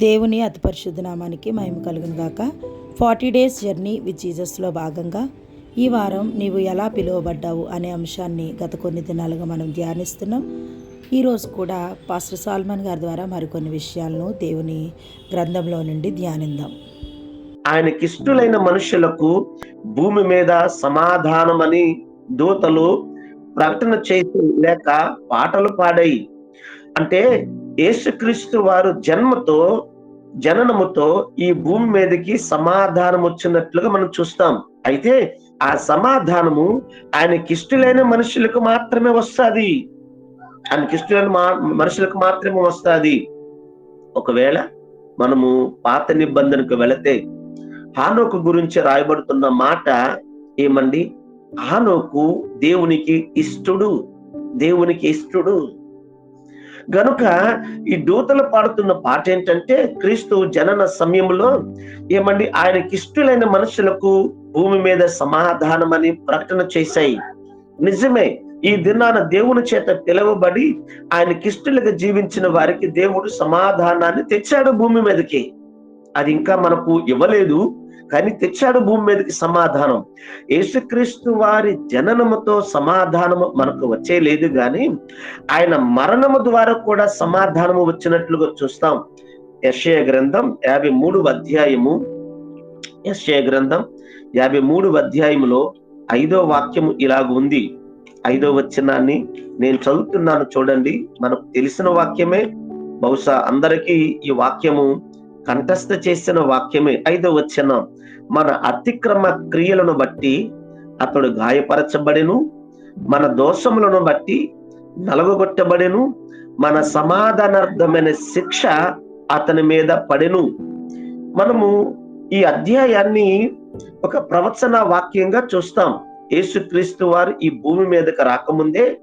దేవుని అతి నామానికి మహిమ కలుగును గాక. ఫార్టీ డేస్ జర్నీ విత్ జీసస్లో భాగంగా ఈ వారం నీవు ఎలా పిలువబడ్డావు అనే అంశాన్ని గత కొన్ని దినాలుగా మనం ధ్యానిస్తున్నాం. ఈరోజు కూడా పాస్టర్ సాల్మన్ గారి ద్వారా మరికొన్ని విషయాలను దేవుని గ్రంథంలో నుండి ధ్యానిద్దాం. ఆయనకిష్టులైన మనుషులకు భూమి మీద సమాధానమని దూతలు ప్రకటన చేసి లేక పాటలు పాడాయి. అంటే యేసుక్రీస్తు వారు జన్మతో జననముతో ఈ భూమి మీదకి సమాధానం వచ్చినట్లుగా మనం చూస్తాం. అయితే ఆ సమాధానము ఆయనకిష్టులైన మనుషులకు మాత్రమే వస్తుంది. ఆయనకిష్టులైన మా మనుషులకు మాత్రమే వస్తుంది. ఒకవేళ మనము పాత నిబంధనకు వెళితే హానోకు గురించి రాయబడుతున్న మాట ఏమండి? హానోకు దేవునికి ఇష్టడు. దేవునికి ఇష్టడు. గనుక ఈ దూతలు పాడుతున్న పాట ఏంటంటే క్రీస్తు జనన సమయంలో ఏమండి? ఆయనకి ఇష్టలైన మనుషులకు భూమి మీద సమాధానం అని ప్రకటన చేశాయి. నిజమే ఈ దినాన దేవుని చేత పిలువబడి ఆయనకిష్టలుగా జీవించిన వారికి దేవుడు సమాధానాన్ని తెచ్చాడు భూమి మీదకి. అది ఇంకా మనకు ఇవ్వలేదు. కానీ తెచ్చాడు భూమి మీదకి సమాధానం. యేసుక్రీస్తు వారి జననముతో సమాధానము మనకు వచ్చే లేదు కానీ ఆయన మరణము ద్వారా కూడా సమాధానము వచ్చినట్లుగా చూస్తాం. యశయ గ్రంథం యాభై మూడు అధ్యాయము. యశయ గ్రంథం యాభై మూడు అధ్యాయములో ఐదో వాక్యము ఇలాగ ఉంది. ఐదో వచనాన్ని నేను చదువుతున్నాను చూడండి. మనకు తెలిసిన వాక్యమే. బహుశా అందరికీ ఈ వాక్యము కంఠస్థ చేసిన వాక్యమే ఐదో వచ్చిన మన అతిక్రమ క్రియలను బట్టి అతడు గాయపరచబడెను. మన దోషములను బట్టి నలగొట్టబడెను మన సమాధానార్థమైన శిక్ష అతని మీద పడెను. మనము ఈ అధ్యాయాన్ని ఒక ప్రవచన వాక్యంగా చూస్తాం. యేసుక్రీస్తు వారు ఈ భూమి మీదకి రాకముందే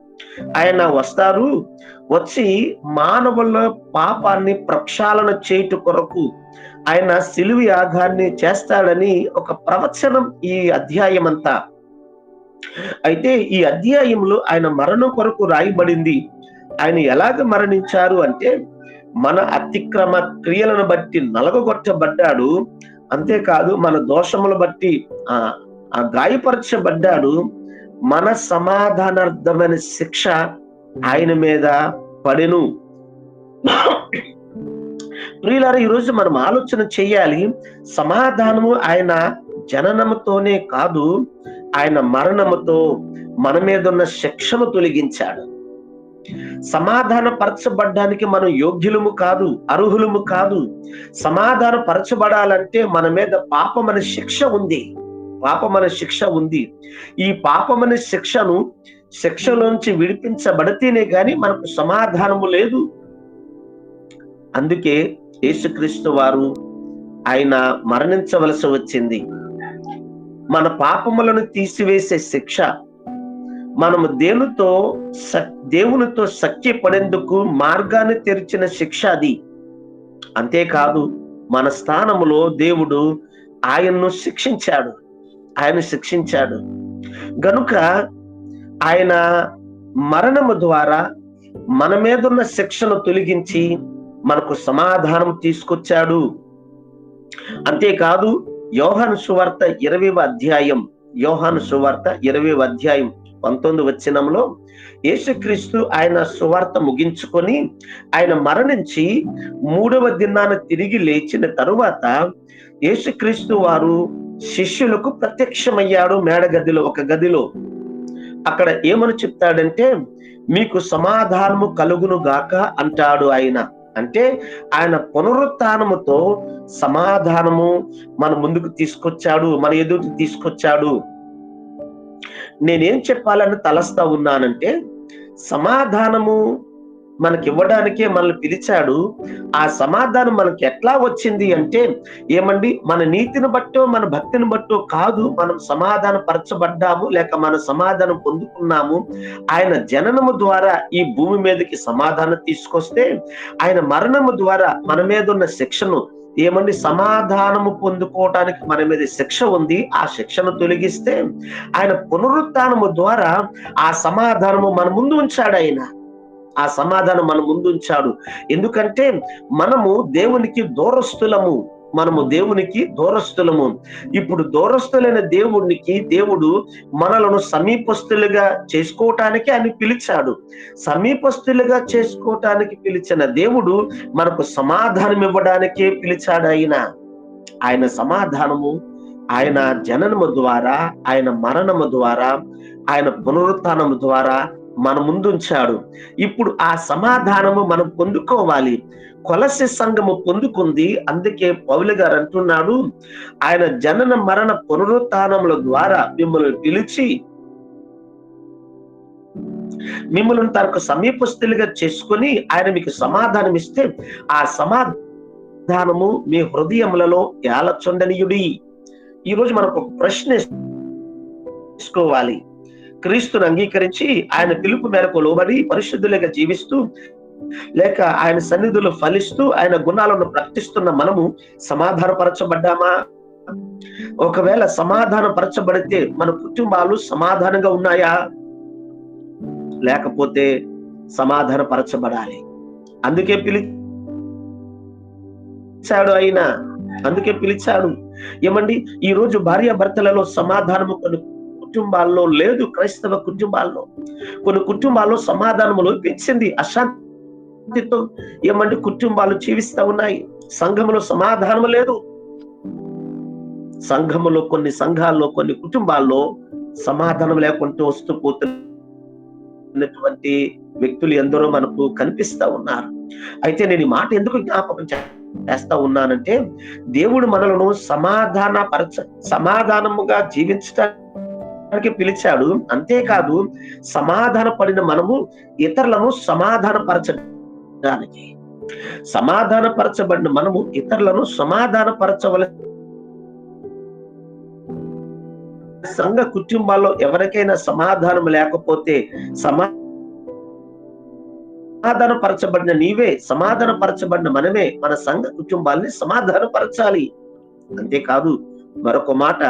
ఆయన వస్తారు వచ్చి మానవుల పాపాన్ని ప్రక్షాళన చేయుట కొరకు ఆయన సిలువు యాగాన్ని చేస్తాడని ఒక ప్రవచనం ఈ అధ్యాయం అంతా అయితే ఈ అధ్యాయంలో ఆయన మరణం కొరకు రాయబడింది. ఆయన ఎలాగ మరణించారు అంటే మన అతిక్రమ క్రియలను బట్టి నలగొట్టబడ్డాడు అంతేకాదు మన దోషములు బట్టి ఆ గాయపరచబడ్డాడు మన సమాధానార్థమైన శిక్ష ఆయన మీద పడెను. ప్రియులారా ఈరోజు మనం ఆలోచన చేయాలి సమాధానము ఆయన జననముతోనే కాదు ఆయన మరణముతో మన మీద ఉన్న శిక్షను తొలగించాడు. సమాధాన పరచబడ్డానికి మనం యోగ్యులము కాదు అర్హులము కాదు. సమాధాన పరచబడాలంటే మన మీద పాపమనే శిక్ష ఉంది. పాపమనే శిక్ష ఉంది. ఈ పాపమనే శిక్షను శిక్షలోంచి విడిపించబడితేనే గాని మనకు సమాధానము లేదు. అందుకే యేసుక్రీస్తు వారు ఆయన మరణించవలసి వచ్చింది. మన పాపములను తీసివేసే శిక్ష మనము దేవునితో దేవునితో సఖ్యపడేందుకు మార్గాన్ని తెరిచిన శిక్ష అది. అంతేకాదు మన స్థానములో దేవుడు ఆయన్ను శిక్షించాడు. ఆయన శిక్షించాడు. గనుక ఆయన మరణము ద్వారా మన మీదున్న శిక్షను తొలగించి మనకు సమాధానం తీసుకొచ్చాడు. అంతేకాదు యోహాను సువార్త ఇరవై అధ్యాయం యోహాను సువార్త ఇరవై అధ్యాయం పంతొమ్మిది వచ్చినంలో యేసుక్రీస్తు ఆయన సువార్త ముగించుకొని ఆయన మరణించి మూడవ దినాన తిరిగి లేచిన తరువాత యేసుక్రీస్తు వారు శిష్యులకు ప్రత్యక్షమయ్యాడు మేడ గదిలో ఒక గదిలో. అక్కడ ఏమని చెప్తాడంటే మీకు సమాధానము కలుగును గాక అంటాడు ఆయన. అంటే ఆయన పునరుత్నముతో సమాధానము మన ముందుకు తీసుకొచ్చాడు మన ఎదుటి తీసుకొచ్చాడు. నేనేం చెప్పాలని తలస్తా ఉన్నానంటే సమాధానము మనకి ఇవ్వడానికే మనల్ని పిలిచాడు. ఆ సమాధానం మనకి ఎట్లా వచ్చింది అంటే ఏమండి? మన నీతిని బట్టో మన భక్తిని బట్టో కాదు మనం సమాధాన పరచబడ్డాము లేక మన సమాధానం పొందుకున్నాము. ఆయన జననము ద్వారా ఈ భూమి మీదకి సమాధానం తీసుకొస్తే ఆయన మరణము ద్వారా మన మీద ఉన్న శిక్షను ఏమండి? సమాధానము పొందుకోవటానికి మన మీద శిక్ష ఉంది. ఆ శిక్షను తొలగిస్తే ఆయన పునరుత్నము ద్వారా ఆ సమాధానము మన ముందు ఉంచాడు ఆయన. ఆ సమాధానం మన ముందు ఉంచాడు. ఎందుకంటే మనము దేవునికి దూరస్తులము మనము దేవునికి దూరస్తులము ఇప్పుడు దూరస్తులైన దేవునికి దేవుడు మనలను సమీపస్తులుగా చేసుకోవటానికి ఆయన పిలిచాడు. సమీపస్తులుగా చేసుకోవటానికి పిలిచిన దేవుడు మనకు సమాధానం ఇవ్వడానికే పిలిచాడు ఆయన. ఆయన సమాధానము ఆయన జననము ద్వారా ఆయన మరణము ద్వారా ఆయన పునరుత్నము ద్వారా మన ముందుంచాడు. ఇప్పుడు ఆ సమాధానము మనం పొందుకోవాలి. కొలసి సంఘము పొందుకుంది. అందుకే పౌలు గారు అంటున్నాడు ఆయన జనన మరణ పునరుత్నముల ద్వారా మిమ్మల్ని పిలిచి మిమ్మల్ని తనకు సమీపస్తులుగా చేసుకొని ఆయన మీకు సమాధానం ఇస్తే ఆ సమాధానము మీ హృదయములలో ఏలచుండనీయుడి. ఈరోజు మనకు ఒక ప్రశ్న తీసుకోవాలి క్రీస్తును అంగీకరించి ఆయన పిలుపు మేరకు లోబడి పరిశుద్ధులుగా జీవిస్తూ లేక ఆయన సన్నిధులు ఫలిస్తూ ఆయన గుణాలను ప్రకటిస్తున్న మనము సమాధానపరచబడ్డామా? ఒకవేళ సమాధానపరచబడితే మన కుటుంబాలు సమాధానంగా ఉన్నాయా? లేకపోతే సమాధానపరచబడాలి. అందుకే పిలిచాడు ఆయన. అందుకే పిలిచాడు. ఏమండి? ఈ రోజు భార్య భర్తలలో సమాధానము కొన్ని కుటుంబాల్లో లేదు. క్రైస్తవ కుటుంబాల్లో. కొన్ని కుటుంబాల్లో సమాధానము లోపించింది. అశాంతితో ఏమంటే కుటుంబాలు జీవిస్తా ఉన్నాయి. సంఘములో సమాధానం లేదు. సంఘములో కొన్ని సంఘాల్లో కొన్ని కుటుంబాల్లో సమాధానం లేకుంటూ వస్తూ పోతున్నటువంటి వ్యక్తులు ఎందరో మనకు కనిపిస్తా ఉన్నారు. అయితే నేను ఈ మాట ఎందుకు జ్ఞాపకం చేస్తా ఉన్నానంటే దేవుడు మనలను సమాధాన పరచ సమాధానముగా జీవించడానికి పిలిచాడు. అంతేకాదు సమాధాన పడిన మనము ఇతరులను సమాధాన పరచడానికి సమాధాన పరచబడిన మనము ఇతరులను సమాధాన పరచవల సంఘ కుటుంబాల్లో ఎవరికైనా సమాధానం లేకపోతే సమా సమాధాన పరచబడిన నీవే సమాధాన పరచబడిన మనమే మన సంఘ కుటుంబాల్ని సమాధాన పరచాలి అంతేకాదు మరొక మాట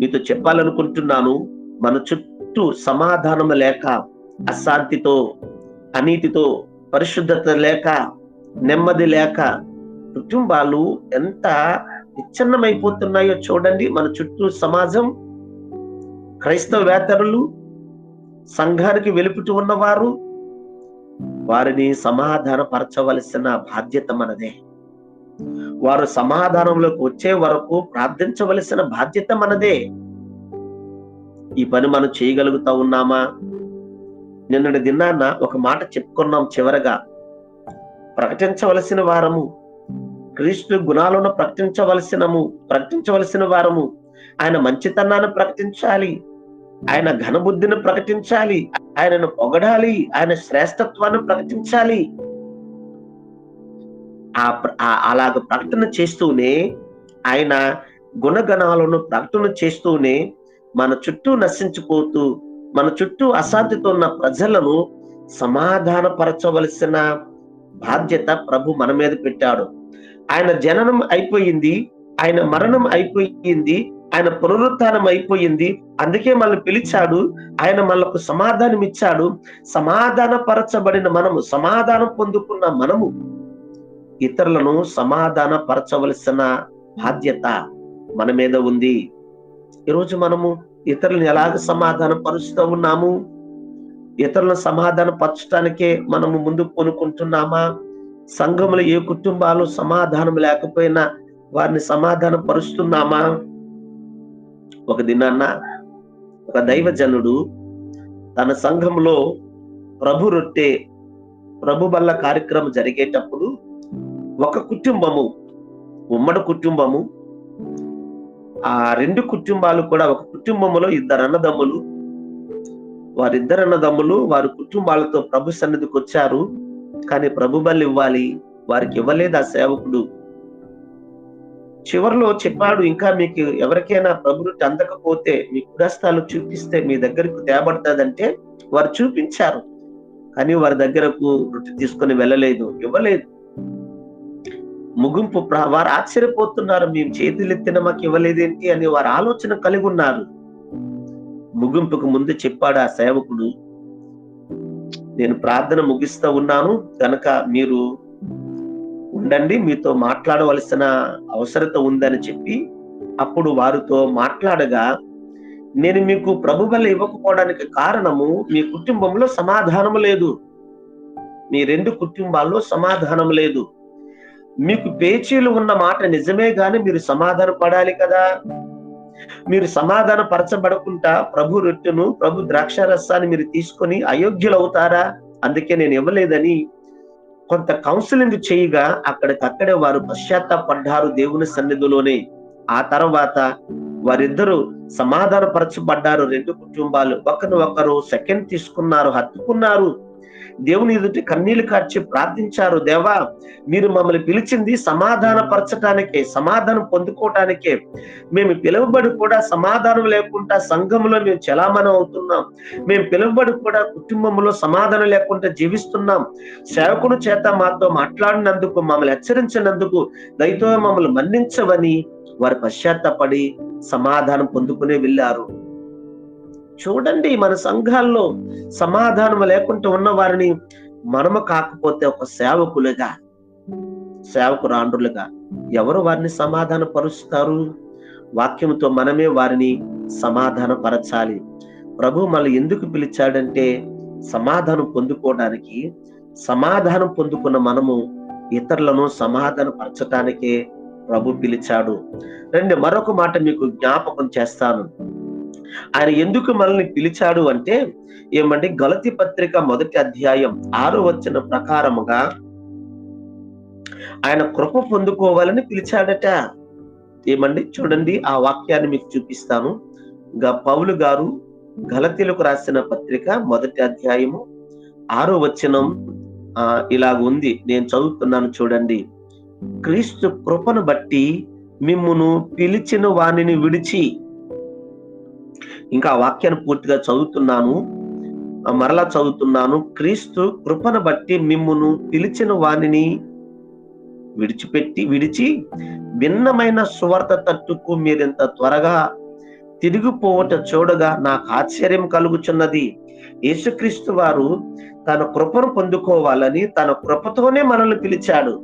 మీతో చెప్పాలనుకుంటున్నాను. మన చుట్టూ సమాధానం లేక అశాంతితో అనీతితో పరిశుద్ధత లేక నెమ్మది లేక కుటుంబాలు ఎంత విచ్ఛిన్నమైపోతున్నాయో చూడండి. మన చుట్టూ సమాజం క్రైస్తవేతరులు సంఘానికి వెలుపుటి ఉన్నవారు వారిని సమాధానపరచవలసిన బాధ్యత మనదే. వారు సమాధానంలోకి వచ్చే వరకు ప్రార్థించవలసిన బాధ్యత మనదే. ఈ పని మనం చేయగలుగుతా ఉన్నామా? నిన్నటి దిన్నాన్న ఒక మాట చెప్పుకున్నాం చివరగా. ప్రకటించవలసిన వారము. క్రీస్తు గుణాలను ప్రకటించవలసినము ప్రకటించవలసిన వారము. ఆయన మంచితనాన్ని ప్రకటించాలి. ఆయన ఘనబుద్ధిని ప్రకటించాలి. ఆయనను పొగడాలి. ఆయన శ్రేష్టత్వాన్ని ప్రకటించాలి. ఆ ప్ర- ఆ- అలాగ ప్రకటన చేస్తూనే ఆయన గుణగణాలను ప్రకటన చేస్తూనే మన చుట్టూ నశించిపోతూ మన చుట్టూ అశాంతితో ఉన్న ప్రజలను సమాధానపరచవలసిన బాధ్యత ప్రభు మన మీద పెట్టాడు. ఆయన జననం అయిపోయింది ఆయన మరణం అయిపోయింది ఆయన పునరుత్థానం అయిపోయింది. అందుకే మనల్ని పిలిచాడు ఆయన మనకు సమాధానం ఇచ్చాడు. సమాధాన పరచబడిన మనము సమాధానం పొందుకున్న మనము ఇతరులను సమాధాన పరచవలసిన బాధ్యత మన మీద ఉంది. ఈరోజు మనము ఇతరులను ఎలాగ సమాధానం పరుస్తూ ఉన్నాము? ఇతరులను సమాధాన పరచడానికే మనము ముందు కొనుక్కుంటున్నామా సంఘములో ఏ కుటుంబాలు సమాధానం లేకపోయినా వారిని సమాధాన పరుస్తున్నామా? ఒక దినాన్న ఒక దైవజనుడు తన సంఘంలో ప్రభు రొట్టె ప్రభు బల్ల కార్యక్రమం జరిగేటప్పుడు ఒక కుటుంబము ఉమ్మడి కుటుంబము ఆ రెండు కుటుంబాలు కూడా ఒక కుటుంబంలో ఇద్దరు అన్నదమ్ములు. వారిద్దరు అన్నదమ్ములు వారి కుటుంబాలతో ప్రభు సన్నిధికి వచ్చారు. కానీ ప్రభు బలి ఇవ్వాలి. వారికి ఇవ్వలేదు ఆ సేవకుడు. చివరిలో చెప్పాడు ఇంకా మీకు ఎవరికైనా ప్రభులు అందకపోతే మీ కుడస్థాలు చూపిస్తే మీ దగ్గరకు తేబడుతుందంటే వారు చూపించారు. కానీ వారి దగ్గరకు రొట్టె తీసుకొని వెళ్ళలేదు. ఇవ్వలేదు. ముగింపు ప్ర- వారు ఆశ్చర్యపోతున్నారు మేము చేతులెత్తిన మాకు ఇవ్వలేదేంటి? అని వారు ఆలోచన కలిగి ఉన్నారు. ముగింపుకు ముందు చెప్పాడు ఆ సేవకుడు నేను ప్రార్థన ముగిస్తూ ఉన్నాను కనుక మీరు ఉండండి మీతో మాట్లాడవలసిన అవసరత ఉందని చెప్పి అప్పుడు వారితో మాట్లాడగా నేను మీకు ప్రభుబల ఇవ్వకపోవడానికి కారణము మీ కుటుంబంలో సమాధానం లేదు. మీ రెండు కుటుంబాల్లో సమాధానం లేదు. మీకు పేచీలు ఉన్న మాట నిజమే గాని మీరు సమాధాన పడాలి కదా? మీరు సమాధాన పరచబడకుండా ప్రభు రొట్టెను ప్రభు ద్రాక్ష రసాన్ని మీరు తీసుకొని అయోగ్యులవుతారా? అందుకే నేను ఇవ్వలేదని కొంత కౌన్సిలింగ్ చేయగా అక్కడికక్కడే వారు పశ్చాత్తాపడ్డారు దేవుని సన్నిధిలోనే. ఆ తర్వాత వారిద్దరూ సమాధాన పరచబడ్డారు రెండు కుటుంబాలు. ఒకరు ఒకరు సెకండ్ తీసుకున్నారు హత్తుకున్నారు. దేవుని ఎదుటి కన్నీళ్ళు కార్చి ప్రార్థించారు దేవా మీరు మమ్మల్ని పిలిచింది సమాధాన పరచటానికే సమాధానం పొందుకోవటానికే మేము పిలువబడి కూడా సమాధానం లేకుండా సంఘంలో మేము చలామణం అవుతున్నాం. మేము పిలువబడి కూడా కుటుంబంలో సమాధానం లేకుండా జీవిస్తున్నాం. సేవకుడు చేత మాతో మాట్లాడినందుకు మమ్మల్ని హెచ్చరించినందుకు దయతో మమ్మల్ని మన్నించవని వారు పశ్చాత్తపడి సమాధానం పొందుకునే వెళ్ళారు. చూడండి మన సంఘాల్లో సమాధానం లేకుండా ఉన్న వారిని మనము కాకపోతే ఒక సేవకులుగా సేవకురాండ్రులుగా ఎవరు వారిని సమాధాన పరుస్తారు వాక్యంతో మనమే వారిని సమాధాన పరచాలి ప్రభు మనల్ని ఎందుకు పిలిచాడంటే సమాధానం పొందుకోవడానికి సమాధానం పొందుకున్న మనము ఇతరులను సమాధాన పరచటానికే ప్రభు పిలిచాడు. రండి మరొక మాట మీకు జ్ఞాపకం చేస్తాను. ఆయన ఎందుకు మనల్ని పిలిచాడు అంటే ఏమంటే గలతి పత్రిక మొదటి అధ్యాయం ఆరు వచ్చిన ప్రకారముగా ఆయన కృప పొందుకోవాలని పిలిచాడట. ఏమండి? చూడండి ఆ వాక్యాన్ని మీకు చూపిస్తాను. పౌలు గారు గలతీలకు రాసిన పత్రిక మొదటి అధ్యాయము ఆరో వచనం ఆ ఇలాగ ఉంది. నేను చదువుతున్నాను చూడండి. క్రీస్తు కృపను బట్టి మిమ్మును పిలిచిన వాణిని విడిచి ఇంకా వాక్యాన్ని పూర్తిగా చదువుతున్నాను. మరలా చదువుతున్నాను. క్రీస్తు కృపను బట్టి మిమ్మును పిలిచిన వాణిని విడిచిపెట్టి విడిచి భిన్నమైన సువార్త తట్టుకు మీరింత త్వరగా తిరిగిపోవట చూడగా నాకు ఆశ్చర్యం కలుగుచున్నది. యేసుక్రీస్తు వారు తన కృపను పొందుకోవాలని తన కృపతోనే మనల్ని పిలిచాడు.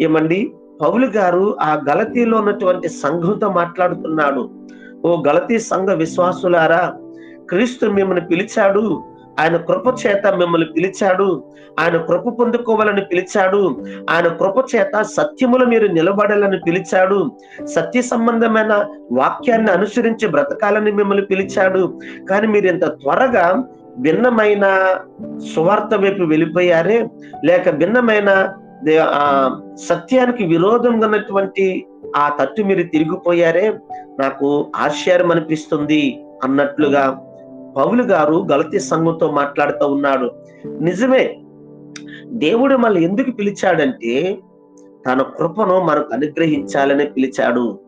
ఏమండి? పౌలు గారు ఆ గలతీలో ఉన్నటువంటి సంఘంతో మాట్లాడుతున్నాడు. ఓ గలతీ సంఘ విశ్వాసులారా క్రీస్తు మిమ్మల్ని పిలిచాడు. ఆయన కృప చేత మిమ్మల్ని పిలిచాడు. ఆయన కృప పొందుకోవాలని పిలిచాడు. ఆయన కృప చేత సత్యములు మీరు నిలబడాలని పిలిచాడు. సత్య సంబంధమైన వాక్యాన్ని అనుసరించి బ్రతకాలని మిమ్మల్ని పిలిచాడు. కానీ మీరు ఇంత త్వరగా భిన్నమైన సువార్త వైపు వెళ్ళిపోయారే లేక భిన్నమైన ఆ సత్యానికి విరోధం ఉన్నటువంటి ఆ తట్టు మీరు తిరిగిపోయారే నాకు ఆశ్చర్యం అనిపిస్తుంది అన్నట్లుగా పౌలు గారు గలతీ సంఘంతో మాట్లాడుతూ ఉన్నాడు. నిజమే దేవుడు మళ్ళీ ఎందుకు పిలిచాడంటే తన కృపను మనకు అనుగ్రహించాలని పిలిచాడు.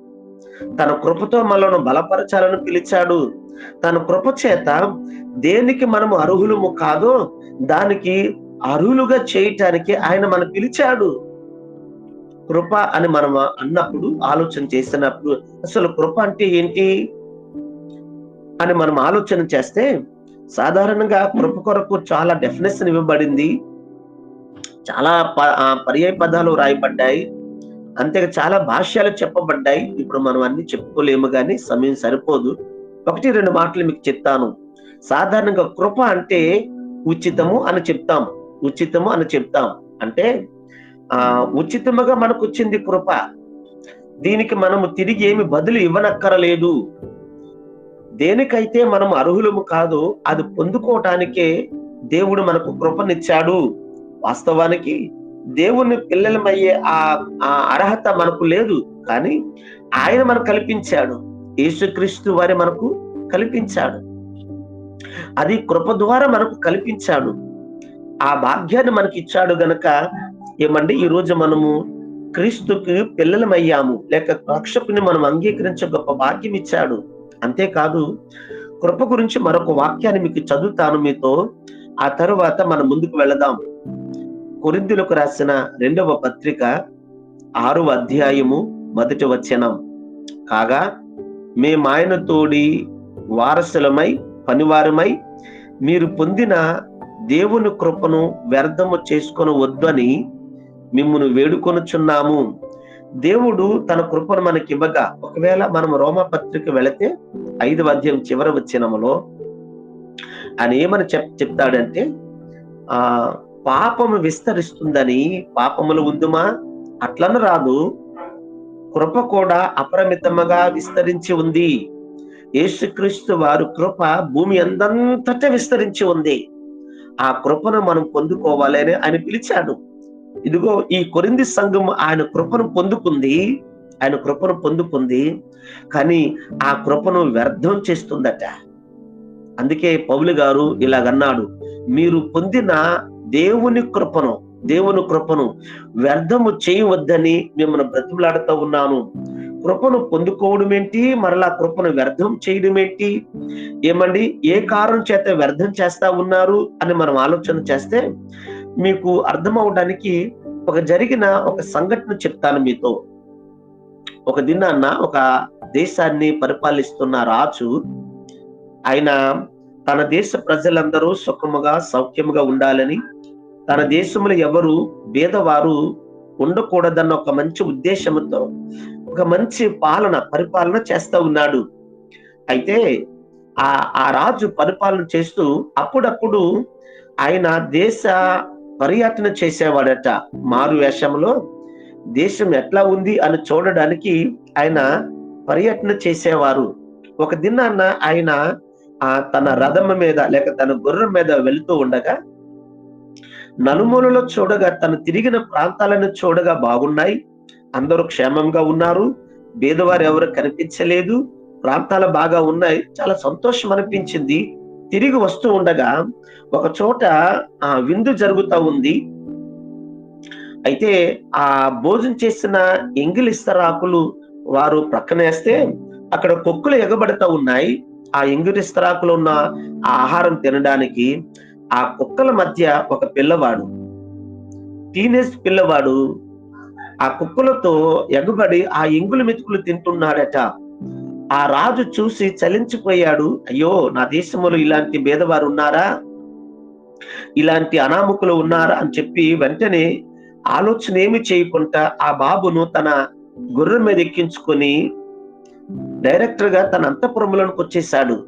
తన కృపతో మనను బలపరచాలని పిలిచాడు. తన కృప చేత దేనికి మనము అర్హులము కాదో దానికి అర్హులుగా చేయటానికి ఆయన మన పిలిచాడు. కృప అని మనం అన్నప్పుడు ఆలోచన చేసినప్పుడు అసలు కృప అంటే ఏంటి? అని మనం ఆలోచన చేస్తే సాధారణంగా కృప కొరకు చాలా డెఫినేషన్ ఇవ్వబడింది. చాలా ప- పర్యాయ పదాలు రాయబడ్డాయి. అంతే చాలా భాష్యాలు చెప్పబడ్డాయి. ఇప్పుడు మనం అన్ని చెప్పుకోలేము కానీ సమయం సరిపోదు. ఒకటి రెండు మాటలు మీకు చెప్తాను. సాధారణంగా కృప అంటే ఉచితము అని చెప్తాం ఉచితము అని చెప్తాం. అంటే ఆ ఉచితముగా మనకు వచ్చింది కృప. దీనికి మనము తిరిగి ఏమి బదులు ఇవ్వనక్కరలేదు. దేనికైతే మనం అర్హులము కాదు అది పొందుకోవటానికే దేవుడు మనకు కృపనిచ్చాడు. వాస్తవానికి దేవుని పిల్లలమయ్యే ఆ ఆ అర్హత మనకు లేదు. కానీ ఆయన మనకు కల్పించాడు. యేసుక్రీస్తు వారి మనకు కల్పించాడు. అది కృప ద్వారా మనకు కల్పించాడు. ఆ భాగ్యాన్ని మనకి ఇచ్చాడు గనక ఏమండి? ఈ రోజు మనము క్రీస్తుకి పిల్లలమయ్యాము. లేక రక్షకుని మనం అంగీకరించే గొప్ప భాగ్యం ఇచ్చాడు. అంతేకాదు కృప గురించి మరొక వాక్యాన్ని మీకు చదువుతాను మీతో. ఆ తరువాత మనం ముందుకు వెళదాం. కొరిందులకు రాసిన రెండవ పత్రిక ఆరవ అధ్యాయము మొదటి వచనం. కాగా మేమాయన తోడి వారసులమై పనివారమై మీరు పొందిన దేవుని కృపను వ్యర్థము చేసుకొని వద్దని మిమ్మల్ని వేడుకొనుచున్నాము. దేవుడు తన కృపను మనకి ఇవ్వగా ఒకవేళ మనం రోమపత్రిక వెళితే ఐదు అధ్యాయం చివరి వచ్చినములో ఆయన ఏమని చెప్ చెప్తాడంటే ఆ పాపము విస్తరిస్తుందని పాపములు ఉందుమా? అట్లను రాదు. కృప కూడా అపరిమితముగా విస్తరించి ఉంది. యేసుక్రీస్తు వారు కృప భూమి అందంతటా విస్తరించి ఉంది. ఆ కృపను మనం పొందుకోవాలని ఆయన పిలిచాడు. ఇదిగో ఈ కొరింది సంఘం ఆయన కృపను పొందుకుంది ఆయన కృపను పొందుకుంది కానీ ఆ కృపను వ్యర్థం చేస్తుందట. అందుకే పౌలు గారు ఇలాగన్నాడు మీరు పొందిన దేవుని కృపను దేవుని కృపను వ్యర్థము చేయవద్దని మిమ్మల్ని బ్రతిమలాడుతూ ఉన్నాను. కృపను పొందుకోవడం ఏంటి మరలా కృపను వ్యర్థం చేయడం ఏంటి ఏమండి? ఏ కారణం చేత వ్యర్థం చేస్తా ఉన్నారు అని మనం ఆలోచన చేస్తే మీకు అర్థం అవడానికి ఒక జరిగిన ఒక సంఘటన చెప్తాను మీతో. ఒక దినాన్న ఒక దేశాన్ని పరిపాలిస్తున్న రాజు ఆయన తన దేశ ప్రజలందరూ సుఖముగా సౌఖ్యముగా ఉండాలని తన దేశంలో ఎవరు భేదవారు ఉండకూడదన్న ఒక మంచి ఉద్దేశంతో ఒక మంచి పాలన పరిపాలన చేస్తూ ఉన్నాడు. అయితే ఆ ఆ రాజు పరిపాలన చేస్తూ అప్పుడప్పుడు ఆయన దేశ పర్యటన చేసేవాడట. మారు వేషంలో దేశం ఎట్లా ఉంది అని చూడడానికి ఆయన పర్యటన చేసేవారు. ఒక దినాన్న ఆయన ఆ తన రథం మీద లేక తన గుర్రం మీద వెళుతూ ఉండగా నలుమూలలో చూడగా తను తిరిగిన ప్రాంతాలను చూడగా బాగున్నాయి. అందరూ క్షేమంగా ఉన్నారు. పేదవారు ఎవరు కనిపించలేదు. ప్రాంతాలు బాగా ఉన్నాయి. చాలా సంతోషం అనిపించింది. తిరిగి వస్తూ ఉండగా ఒక చోట ఆ విందు జరుగుతూ ఉంది. అయితే ఆ భోజనం చేసిన ఎంగిలిస్తరాకులు వారు ప్రక్కనేస్తే అక్కడ కుక్కలు ఎగబడతా ఉన్నాయి. ఆ ఎంగిలిస్తరాకులు ఉన్న ఆ ఆహారం తినడానికి ఆ కుక్కల మధ్య ఒక పిల్లవాడు టీనేజ్ పిల్లవాడు ఆ కుక్కలతో ఎగబడి ఆ ఎంగుల మెతుకులు తింటున్నాడట. ఆ రాజు చూసి చలించిపోయాడు. అయ్యో నా దేశంలో ఇలాంటి భేదవారు ఉన్నారా? ఇలాంటి అనామకులు ఉన్నారా? అని చెప్పి వెంటనే ఆలోచన ఏమి చేయకుండా ఆ బాబును తన గుర్రం మీద ఎక్కించుకొని డైరెక్టర్గా తన అంతఃపురంలోనికి వచ్చేసాడు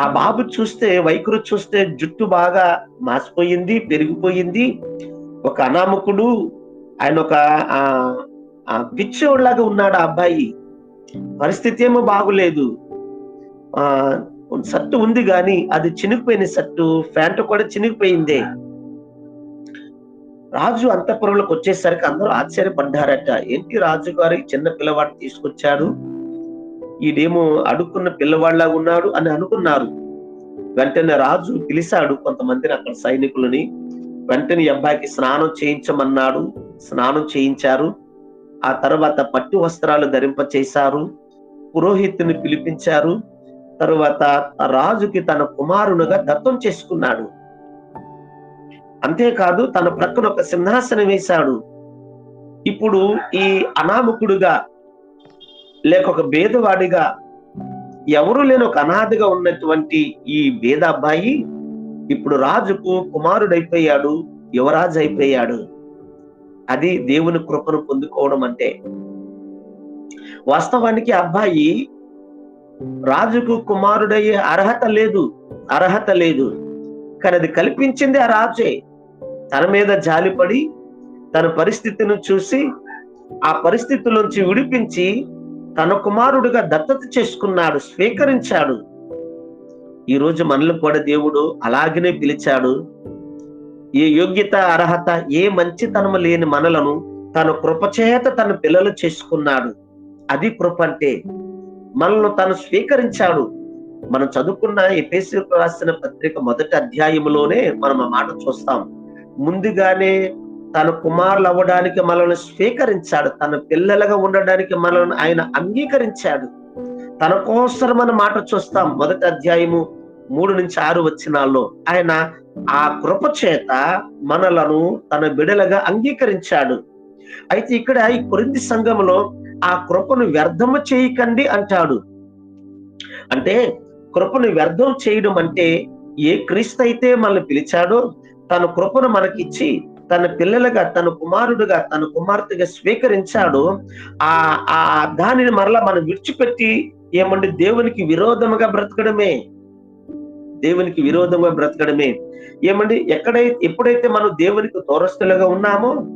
ఆ బాబు చూస్తే వైఖరు చూస్తే జుట్టు బాగా మాసిపోయింది పెరిగిపోయింది. ఒక అనామకుడు ఆయన ఒక ఆ ఆ పిచ్చోడ్లాగా ఉన్నాడు ఆ అబ్బాయి. పరిస్థితి ఏమో బాగులేదు. ఆ సట్టు ఉంది గాని అది చినిగిపోయిన సట్టు ప్యాంటు కూడా చినిగిపోయిందే. రాజు అంతఃపురంలోకి వచ్చేసరికి అందరూ ఆశ్చర్యపడ్డారట. ఏంటి రాజు గారి చిన్న పిల్లవాడు తీసుకొచ్చాడు? ఈడేమో అడుక్కున్న పిల్లవాడిలాగా ఉన్నాడు అని అనుకున్నారు. వెంటనే రాజు పిలిచాడు కొంతమందిని అక్కడ సైనికులని. వెంటనే అబ్బాయికి స్నానం చేయించమన్నాడు. స్నానం చేయించారు. ఆ తర్వాత పట్టు వస్త్రాలు ధరింప చేశారు పురోహితుని పిలిపించారు. తరువాత రాజుకి తన కుమారునిగా దత్తం చేసుకున్నాడు. అంతేకాదు తన ప్రక్కన ఒక సింహాసనం వేశాడు. ఇప్పుడు ఈ అనామకుడుగా లేక ఒక భేదవాడిగా ఎవరు లేని ఒక అనాథగా ఉన్నటువంటి ఈ భేద అబ్బాయి ఇప్పుడు రాజుకు కుమారుడైపోయాడు యువరాజు అయిపోయాడు అది దేవుని కృపను పొందుకోవడం అంటే. వాస్తవానికి అబ్బాయి రాజుకు కుమారుడయ్యే అర్హత లేదు అర్హత లేదు. కానీ అది కల్పించింది ఆ రాజే. తన మీద జాలిపడి తన పరిస్థితిని చూసి ఆ పరిస్థితి నుంచి విడిపించి తన కుమారుడిగా దత్తత చేసుకున్నాడు స్వీకరించాడు. ఈ రోజు మనల్ని కూడా దేవుడు అలాగనే పిలిచాడు. ఏ యోగ్యత అర్హత ఏ మంచితనము లేని మనలను తన కృపచేత తన పిల్లలు చేసుకున్నాడు. అది కృప అంటే మనల్ని తను స్వీకరించాడు. మనం చదువుకున్న ఎపేసి రాసిన పత్రిక మొదటి అధ్యాయములోనే మనం ఆ మాట చూస్తాం. ముందుగానే తన కుమారులు అవ్వడానికి మనల్ని స్వీకరించాడు. తన పిల్లలుగా ఉండడానికి మనల్ని ఆయన అంగీకరించాడు. తన కోసం మన మాట చూస్తాం. మొదటి అధ్యాయము మూడు నుంచి ఆరు వచ్చినాల్లో ఆయన ఆ కృప చేత మనలను తన బిడలగా అంగీకరించాడు. అయితే ఇక్కడ ఈ కొరింది సంఘంలో ఆ కృపను వ్యర్థము చేయకండి అంటాడు. అంటే కృపను వ్యర్థం చేయడం అంటే ఏ క్రీస్తు అయితే మనల్ని పిలిచాడో తన కృపను మనకిచ్చి తన పిల్లలుగా తన కుమారుడుగా తన కుమార్తెగా స్వీకరించాడో ఆ ఆ దానిని మరలా మనం విడిచిపెట్టి ఏమంటే దేవునికి విరోధముగా బ్రతకడమే. దేవునికి విరోధంగా బ్రతకడమే. ఏమండి? ఎక్కడైతే ఎప్పుడైతే మనం దేవునికి దూరస్తులుగా ఉన్నామో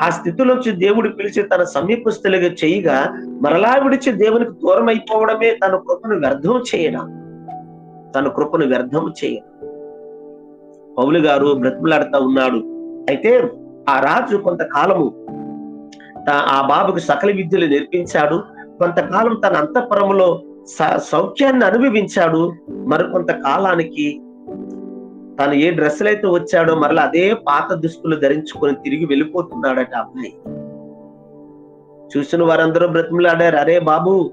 ఆ స్థితిలోంచి దేవుడు పిలిచి తన సమీపస్తులుగా చేయగా మరలా విడిచి దేవునికి దూరం అయిపోవడమే తన కృపను వ్యర్థం చేయడం. తన కృపను వ్యర్థం చేయడం. పౌలు గారు బ్రతిమలాడుతా ఉన్నాడు. అయితే ఆ రాజు కొంతకాలము ఆ బాబుకు సకల విద్యలు నేర్పించాడు. కొంతకాలం తన అంతఃపురంలో సౌఖ్యాన్ని అనుభవించాడు. మరికొంత కాలానికి తను ఏ డ్రెస్సులు అయితే వచ్చాడో మరలా అదే పాత దుస్తులు ధరించుకొని తిరిగి వెళ్ళిపోతున్నాడట అబ్బాయి చూసిన వారందరూ బ్రతిమలాడారు. అరే బాబు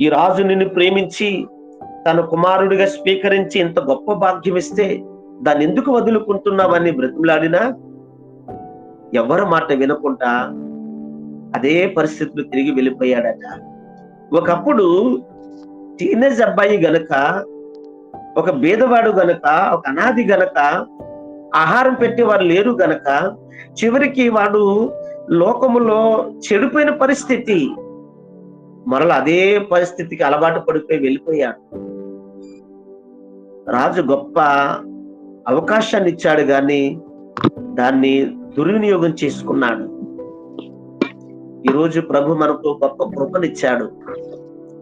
ఈ రాజు నిన్ను ప్రేమించి తన కుమారుడిగా స్వీకరించి ఇంత గొప్ప భాగ్యం ఇస్తే దాన్ని ఎందుకు వదులుకుంటున్నావని బ్రతిమలాడినా? ఎవరు మాట వినకుండా అదే పరిస్థితులు తిరిగి వెళ్ళిపోయాడట. ఒకప్పుడు టీనేజ్ అబ్బాయి గనక ఒక బీదవాడు గనక ఒక అనాది గనక ఆహారం పెట్టేవారు లేరు గనక చివరికి వాడు లోకములో చెడిపోయిన పరిస్థితి. మరల అదే పరిస్థితికి అలవాటు పడిపోయి వెళ్ళిపోయాడు. రాజు గొప్ప అవకాశాన్ని ఇచ్చాడు గాని దాన్ని దుర్వినియోగం చేసుకున్నాడు. ఈరోజు ప్రభు మనకు గొప్ప కృపనిచ్చాడు.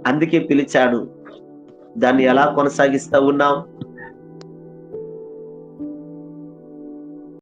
అందుకే పిలిచాడు. దాన్ని ఎలా కొనసాగిస్తా ఉన్నాం?